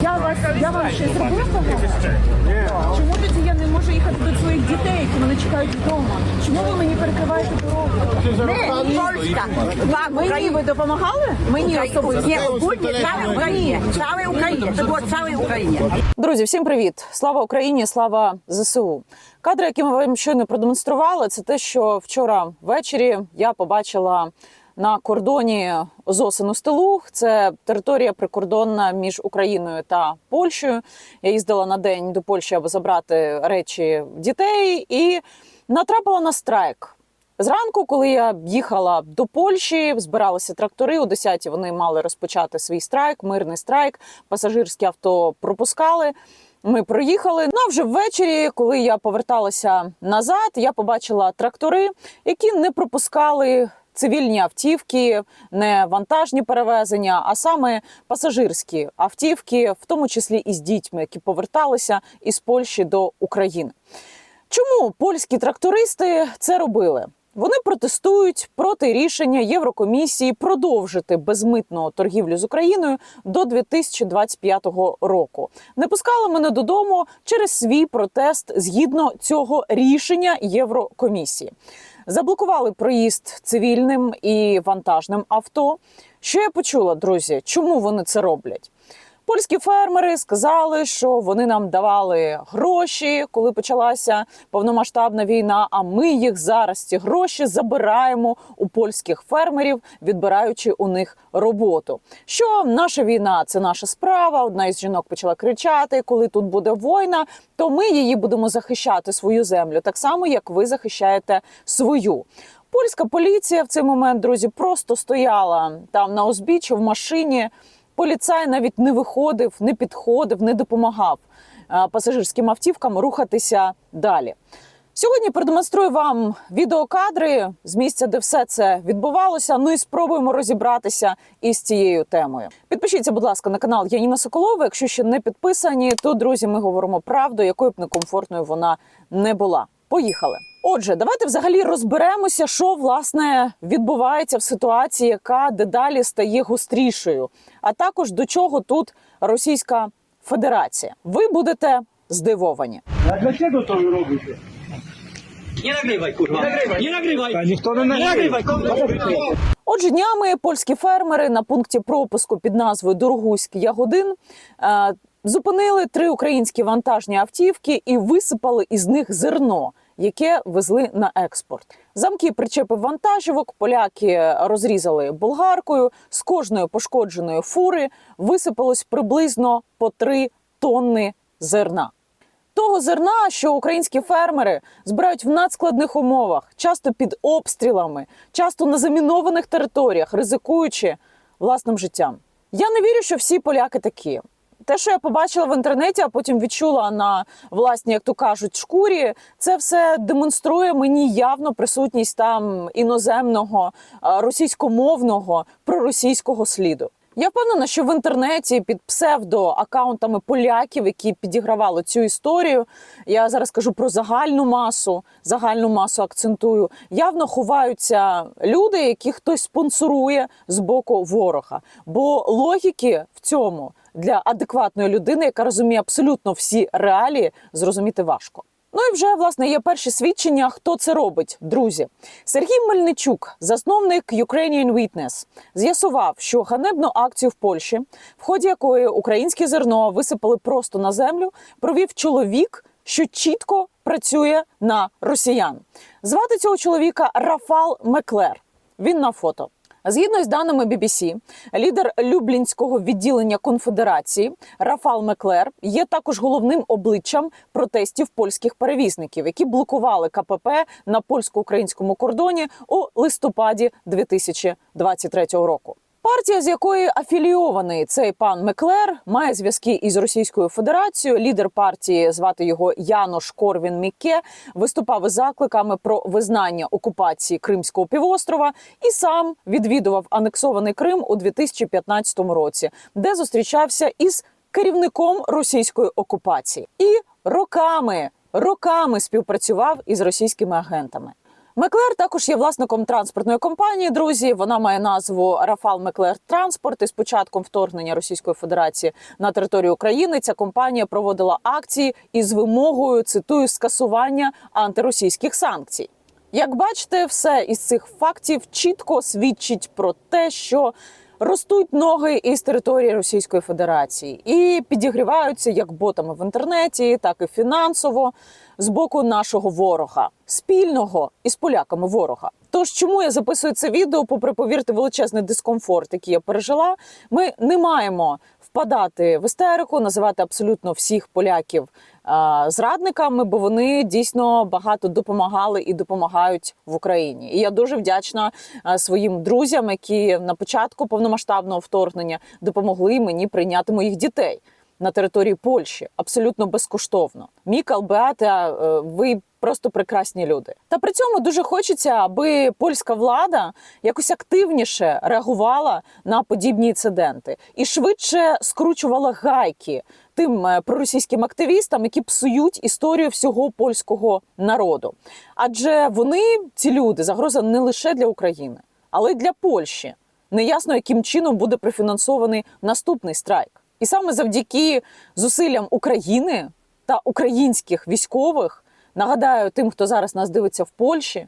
Я вас я вам щось зробила погано? Чому тоді я не можу їхати до своїх дітей, які мене чекають вдома? Чому ви мені перекриваєте дорогу? Ми, Польська, вам Мені ви допомагали? Мені особисто. Ні, будь ціле Україні. Ціле Україні. Це було ціле Україні. Друзі, всім привіт! Слава Україні! Слава ЗСУ! Кадри, які ми вам щойно продемонстрували, це те, що вчора ввечері я побачила на кордоні Зосину Стелух. Це територія прикордонна між Україною та Польщею. Я їздила на день до Польщі, аби забрати речі дітей, і натрапила на страйк. Зранку, коли я їхала до Польщі, збиралися трактори. О 10 вони мали розпочати свій страйк, мирний страйк. Пасажирські авто пропускали. Ми проїхали. Ну а вже ввечері, коли я поверталася назад, я побачила трактори, які не пропускали цивільні автівки, не вантажні перевезення, а саме пасажирські автівки, в тому числі і з дітьми, які поверталися із Польщі до України. Чому польські трактористи це робили? Вони протестують проти рішення Єврокомісії продовжити безмитну торгівлю з Україною до 2025 року. Не пускали мене додому через свій протест згідно цього рішення Єврокомісії. Заблокували проїзд цивільним і вантажним авто. Що я почула, друзі? Чому вони це роблять? Польські фермери сказали, що вони нам давали гроші, коли почалася повномасштабна війна. А ми їх зараз ці гроші забираємо у польських фермерів, відбираючи у них роботу. Що наша війна це наша справа. Одна із жінок почала кричати: коли тут буде війна, то ми її будемо захищати свою землю, так само як ви захищаєте свою. Польська поліція в цей момент, друзі, просто стояла там на узбіччі в машині. Поліцай навіть не виходив, не підходив, не допомагав е, пасажирським автівкам рухатися далі. Сьогодні продемонструю вам відеокадри з місця, де все це відбувалося. Ну і спробуємо розібратися із цією темою. Підпишіться, будь ласка, на канал Яніна Соколова. Якщо ще не підписані, то друзі, ми говоримо правду, якою б некомфортною вона не була. Поїхали. Отже, давайте взагалі розберемося, що власне відбувається в ситуації, яка дедалі стає гострішою, а також до чого тут Російська Федерація. Ви будете здивовані. A dlaczego to wy robicie? Nie nagrywaj, kurwa. Nie nagrywaj. Та ніхто не нагріває. Отже, днями польські фермери на пункті пропуску під назвою Дорогуськ Ягодин е, зупинили три українські вантажні автівки і висипали із них зерно, яке везли на експорт. Замки причепив вантажівок, поляки розрізали болгаркою. З кожної пошкодженої фури висипалось приблизно по три тонни зерна. Того зерна, що українські фермери збирають в надскладних умовах, часто під обстрілами, часто на замінованих територіях, ризикуючи власним життям. Я не вірю, що всі поляки такі. Те, що я побачила в інтернеті, а потім відчула на власній, як то кажуть, шкурі, це все демонструє мені явно присутність там іноземного, російськомовного, проросійського сліду. Я впевнена, що в інтернеті під псевдоаккаунтами поляків, які підігравали цю історію, я зараз кажу про загальну масу, загальну масу акцентую. Явно ховаються люди, які хтось спонсорує з боку ворога. Бо логіки в цьому для адекватної людини, яка розуміє абсолютно всі реалії, зрозуміти важко. Ну і вже власне є перші свідчення, хто це робить, друзі. Сергій Мельничук, засновник Ukrainian Witness, з'ясував, що ганебну акцію в Польщі, в ході якої українське зерно висипали просто на землю, провів чоловік, що чітко працює на росіян. Звати цього чоловіка Рафал Меклер. Він на фото. Згідно з даними BBC, лідер Люблінського відділення конфедерації Рафал Меклер є також головним обличчям протестів польських перевізників, які блокували КПП на польсько-українському кордоні у листопаді 2023 року. Партія, з якої афілійований цей пан Меклер, має зв'язки із Російською Федерацією. Лідер партії звати його Янош Корвін Міке виступав із закликами про визнання окупації Кримського півострова і сам відвідував анексований Крим у 2015 році, де зустрічався із керівником російської окупації і роками, роками співпрацював із російськими агентами. Меклер також є власником транспортної компанії. Друзі, вона має назву Рафал Меклер Транспорт. І з початком вторгнення Російської Федерації на територію України ця компанія проводила акції із вимогою цитую скасування антиросійських санкцій. Як бачите, все із цих фактів чітко свідчить про те, що ростуть ноги із території Російської Федерації і підігріваються як ботами в інтернеті, так і фінансово з боку нашого ворога, спільного із поляками ворога. Тож, чому я записую це відео, попри повірте, величезний дискомфорт, який я пережила, ми не маємо впадати в істерику, називати абсолютно всіх поляків а, зрадниками, бо вони дійсно багато допомагали і допомагають в Україні. І я дуже вдячна а, своїм друзям, які на початку повномасштабного вторгнення допомогли мені прийняти моїх дітей на території Польщі абсолютно безкоштовно. Мікал, Беата, е, ви просто прекрасні люди. Та при цьому дуже хочеться, аби польська влада якось активніше реагувала на подібні інциденти і швидше скручувала гайки тим е, проросійським активістам, які псують історію всього польського народу. Адже вони, ці люди, загроза не лише для України, але й для Польщі. Неясно, яким чином буде профінансований наступний страйк. І саме завдяки зусиллям України та українських військових, нагадаю тим, хто зараз нас дивиться в Польщі,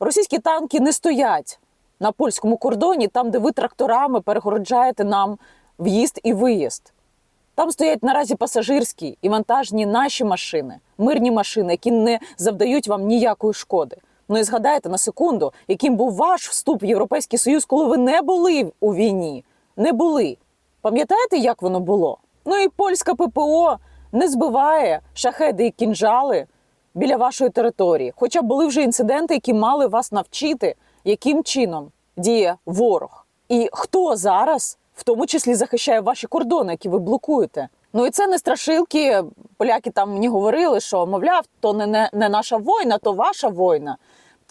російські танки не стоять на польському кордоні, там, де ви тракторами перегороджаєте нам в'їзд і виїзд. Там стоять наразі пасажирські і вантажні наші машини, мирні машини, які не завдають вам ніякої шкоди. Ну і згадайте на секунду, яким був ваш вступ в Європейський Союз, коли ви не були у війні. Не були. Пам'ятаєте, як воно було? Ну і польська ППО не збиває шахеди і кінжали біля вашої території. Хоча були вже інциденти, які мали вас навчити, яким чином діє ворог. І хто зараз, в тому числі, захищає ваші кордони, які ви блокуєте. Ну і це не страшилки. Поляки там мені говорили, що мовляв, то не, не, не наша війна, то ваша війна.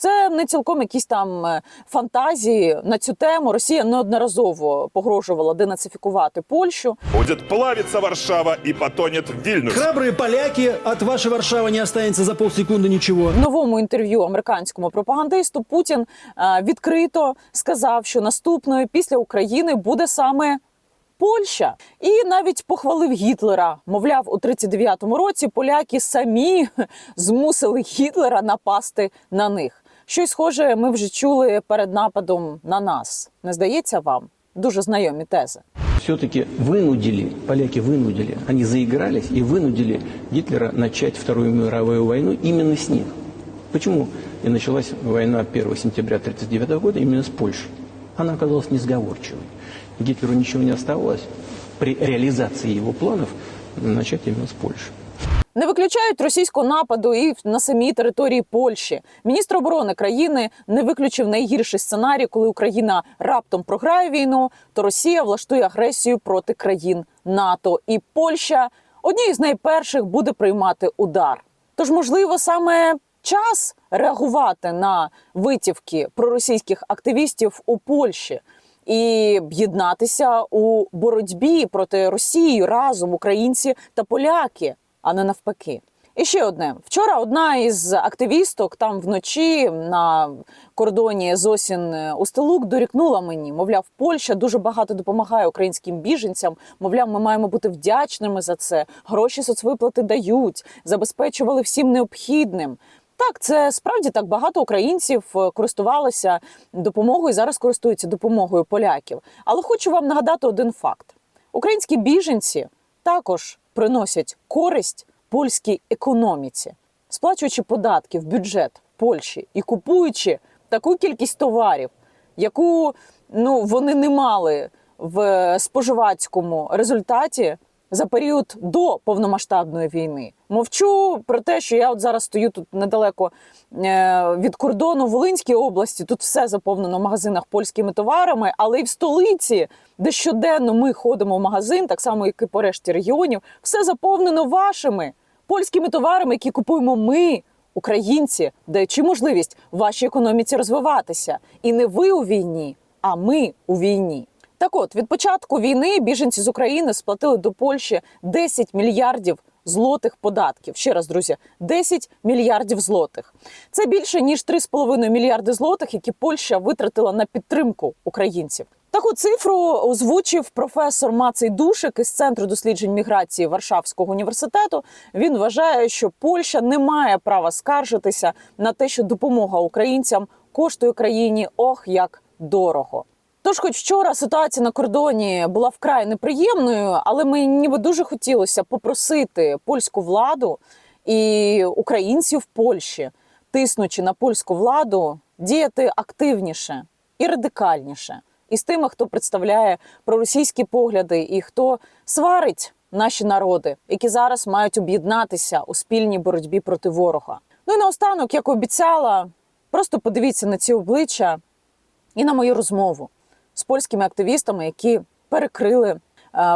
Це не цілком якісь там е, фантазії на цю тему. Росія неодноразово погрожувала денацифікувати Польщу. Будет плавиться Варшава и потонет Вильнюс. Храбрые поляки, от вашей Варшавы не останется за полсекунды ничего. В новому інтерв'ю американському пропагандисту Путін е, відкрито сказав, що наступною після України буде саме. Польща і навіть похвалив Гітлера. Мовляв, у 39-му році поляки самі змусили Гітлера напасти на них. Щось схоже, ми вже чули перед нападом на нас. Не здається вам? Дуже знайомі тези. все-таки вынудили, поляки вынудили, они заигрались и вынудили Гитлера начать Вторую мировую войну именно с них. Почему и началась война 1 сентября 1939 года именно с Польшей? Она оказалась несговорчивой. Гитлеру ничего не оставалось при реализации его планов начать именно с Польши. Не виключають російського нападу і на самій території Польщі. Міністр оборони країни не виключив найгірший сценарій, коли Україна раптом програє війну, то Росія влаштує агресію проти країн НАТО, і Польща однією з найперших буде приймати удар. Тож, можливо, саме час реагувати на витівки проросійських активістів у Польщі і єднатися у боротьбі проти Росії разом українці та поляки, а не навпаки. І ще одне вчора. Одна із активісток там вночі на кордоні Зосін Устилук дорікнула мені. Мовляв, Польща дуже багато допомагає українським біженцям. Мовляв, ми маємо бути вдячними за це. Гроші соцвиплати дають, забезпечували всім необхідним. Так, це справді так багато українців е, користувалися допомогою зараз користуються допомогою поляків. Але хочу вам нагадати один факт: українські біженці також приносять користь польській економіці, сплачуючи податки в бюджет Польщі і купуючи таку кількість товарів, яку ну вони не мали в споживацькому результаті за період до повномасштабної війни. Мовчу про те, що я от зараз стою тут недалеко е, від кордону Волинській області. Тут все заповнено в магазинах польськими товарами, але й в столиці, де щоденно ми ходимо в магазин, так само як і по решті регіонів, все заповнено вашими польськими товарами, які купуємо ми. Українці, даючи можливість вашій економіці розвиватися, і не ви у війні, а ми у війні. Так от від початку війни біженці з України сплатили до Польщі 10 мільярдів злотих податків. Ще раз, друзі, 10 мільярдів злотих. Це більше ніж 3,5 мільярди злотих, які Польща витратила на підтримку українців. Таку цифру озвучив професор Мацей Душик із центру досліджень міграції Варшавського університету. Він вважає, що Польща не має права скаржитися на те, що допомога українцям коштує країні ох як дорого. Тож, хоч вчора ситуація на кордоні була вкрай неприємною, але мені ніби дуже хотілося попросити польську владу і українців в Польщі, тиснучи на польську владу, діяти активніше і радикальніше. І з тими, хто представляє проросійські погляди і хто сварить наші народи, які зараз мають об'єднатися у спільній боротьбі проти ворога. Ну і наостанок, як обіцяла, просто подивіться на ці обличчя і на мою розмову з польськими активістами, які перекрили е,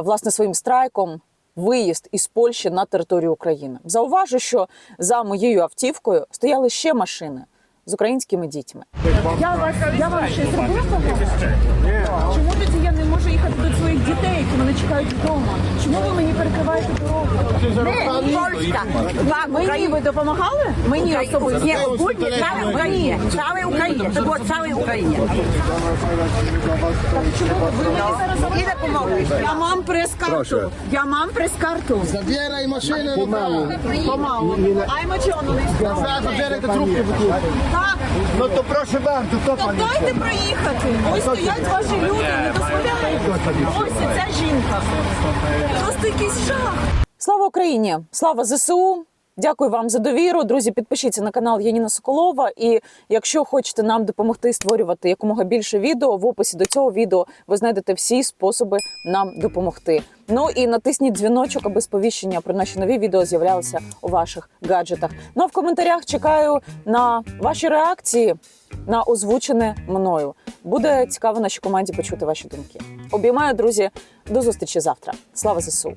власне своїм страйком виїзд із Польщі на територію України. Зауважу, що за моєю автівкою стояли ще машини з українськими дітьми. Я вас я вам ще зробила? Чому тоді я можу їхати до своїх дітей, які мене чекають вдома? Чому ви мені перекриваєте дорогу? Ми, Польська, вам Мені ви допомагали? Мені особисто. Ні, будьте цałej Україні. Цałej Україні. Це було цałej Україні. Ви мені зараз Іде помогли. Я мам прес-карту. Я мам прес-карту. Zabieraj maszynę do domu. Помалу. Аймо чону не Zabieraj te trupy. Так, No to proszę bardzo, to дайте проїхати. Ось стоять ваші люди, не Ось ця жінка. Просто якийсь жах. Слава Україні! Слава ЗСУ! Дякую вам за довіру. Друзі, підпишіться на канал Яніна Соколова. І якщо хочете нам допомогти створювати якомога більше відео, в описі до цього відео ви знайдете всі способи нам допомогти. Ну і натисніть дзвіночок, аби сповіщення про наші нові відео з'являлися у ваших гаджетах. Ну а в коментарях чекаю на ваші реакції на озвучене мною. Буде цікаво нашій команді почути ваші думки. Обіймаю, друзі. До зустрічі завтра. Слава ЗСУ!